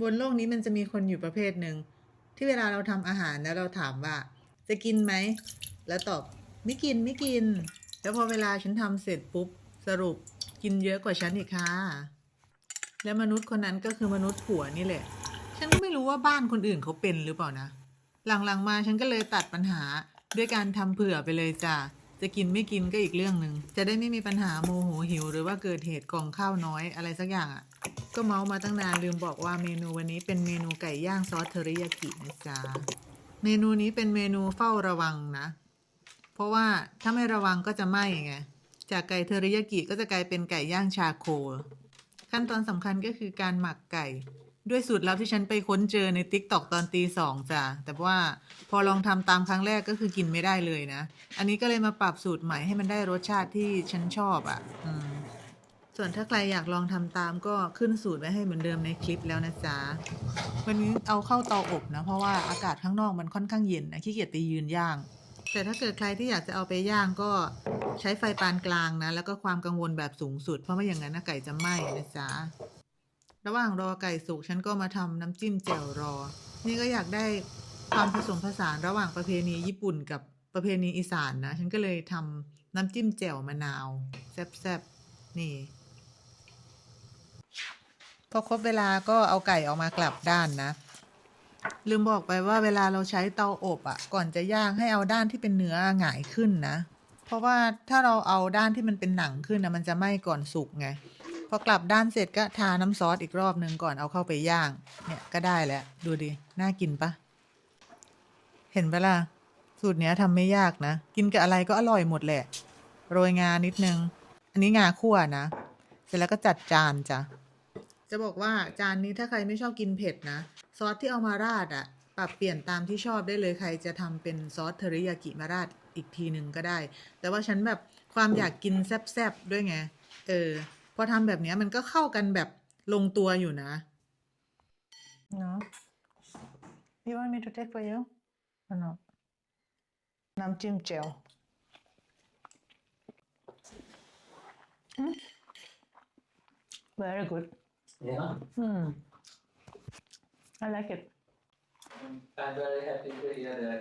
บนโลกนี้มันจะมีคนอยู่ประเภทหนึ่งที่เวลาเราทำอาหารแล้วเราถามว่า จะกินไหม แล้วตอบไม่กินไม่กิน แล้วพอเวลาฉันทำเสร็จปุ๊บสรุปกินเยอะกว่าฉันอีกค่ะ แล้วมนุษย์คนนั้นก็คือมนุษย์ผัวนี่แหละ ฉันก็ไม่รู้ว่าบ้านคนอื่นเขาเป็นหรือเปล่านะ หลังๆมาฉันก็เลยตัดปัญหาด้วยการทำเผื่อไปเลยจ้ะจะกินไม่กินก็อีกเรื่องหนึ่ง จะได้ไม่มีปัญหาโมโหหิว หรือว่าเกิดเหตุกล่องข้าวน้อยอะไรสักอย่างอะ่ะ ก็เมาส์มาตั้งนานลืมบอกว่าเมนูวันนี้เป็นเมนูไก่ย่างซอสเทอริยากินะจ๊ะเมนูนี้เป็นเมนูเฝ้าระวังนะ เพราะว่าถ้าไม่ระวังก็จะไหม้ไงจากไก่เทอริยากิก็จะกลายเป็นไก่ย่างชาโค ขั้นตอนสำคัญก็คือการหมักไก่ ด้วยสูตรลับที่ฉันไปค้นเจอในติ๊กตอกตอนตีสองจ้ะแต่ว่าพอลองทำตามครั้งแรกก็คือกินไม่ได้เลยนะ อันนี้ก็เลยมาปรับสูตรใหม่ให้มันได้รสชาติที่ฉันชอบอะ่ะอื ส่วนถ้าใครอยากลองทำตามก็ขึ้นสูตรไว้ให้เหมือนเดิมในคลิปแล้วนะจ๊ะ วันนี้เอาเข้าเตาอบนะ เพราะว่าอากาศข้างนอกมันค่อนข้างเย็นนะขี้เกียจไปยืนย่าง แต่ถ้าเกิดใครที่อยากจะเอาไปย่างก็ใช้ไฟปานกลางนะ แล้วก็ความกังวลแบบสูงสุด เพราะไม่อย่างนั้นนะไก่จะไหม้นะจ๊ะ ระหว่างรอไก่สุกฉันก็มาทำน้ำจิ้มแจ่วรอ นี่ก็อยากได้ความผสมผสานระหว่างประเพณีญี่ปุ่นกับประเพณีอีสานนะ ฉันก็เลยทำน้ำจิ้มแจ่วมะนาวแซ่บๆนี่ พอครบเวลาก็เอาไก่ออกมากลับด้านนะ ลืมบอกไปว่าเวลาเราใช้เตาอบอะ่ะ ก่อนจะย่างให้เอาด้านที่เป็นเนื้อหงายขึ้นนะ เพราะว่าถ้าเราเอาด้านที่มันเป็นหนังขึ้นนะมันจะไหม้ก่อนสุกไงพอกลับด้านเสร็จก็ทาน้ำซอสอีกรอบหนึ่งก่อนเอาเข้าไปย่าง เนี่ยก็ได้แล้วดูดิน่ากินปะเห็นปะล่ะสูตรเนี้ยทำไม่ยากนะ กินกับอะไรก็อร่อยหมดแหละ โรยงานิดนึง อันนี้งาคั่วนะ เสร็จแล้วก็จัดจานจ้ะ จะบอกว่าจานนี้ถ้าใครไม่ชอบกินเผ็ดนะ ซอสที่เอามาราดอะปรับเปลี่ยนตามที่ชอบได้เลยใครจะทำเป็นซอสเทอริยากิมาราดอีกทีหนึ่งก็ได้ แต่ว่าฉันแบบความอยากกินแซ่บๆด้วยไง เออ พอทำแบบนี้มันก็เข้ากันแบบลงตัวอยู่นะ เนาะ You want me to take for you or not น้ำจิ้มเจล Very good Yeah, Hmm. I like it I'm very happy to hear that.